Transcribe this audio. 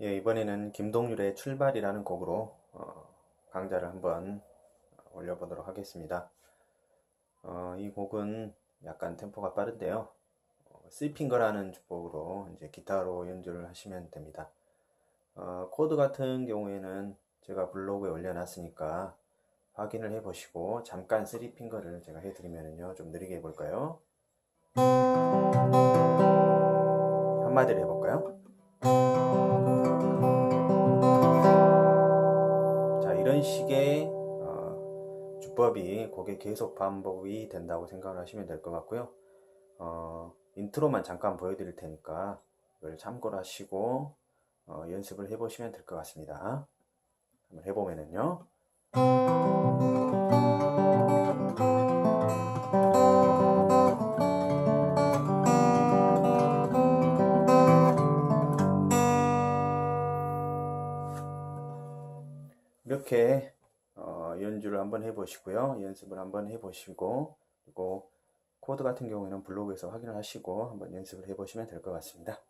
예, 이번에는 김동률의 출발이라는 곡으로 어, 강좌를 한번 올려보도록 하겠습니다. 어, 이 곡은 약간 템포가 빠른데요. 어, C핑거라는 주법으로 이제 기타로 연주를 하시면 됩니다. 어, 코드 같은 경우에는 제가 블로그에 올려놨으니까 확인을 해보시고 잠깐 3핑거를 제가 해드리면요 좀 느리게 해볼까요? 한마디로 해볼까요? 어, 주법이 곡에 계속 반복이 된다고 생각을 하시면 될 것 같고요. 어, 인트로만 잠깐 보여드릴 테니까 이걸 참고를 하시고 어, 연습을 해보시면 될 것 같습니다. 한번 해보면은요. 이렇게 어, 연주를 한번 해보시고요. 연습을 한번 해보시고 그리고 코드 같은 경우에는 블로그에서 확인을 하시고 한번 연습을 해보시면 될 것 같습니다.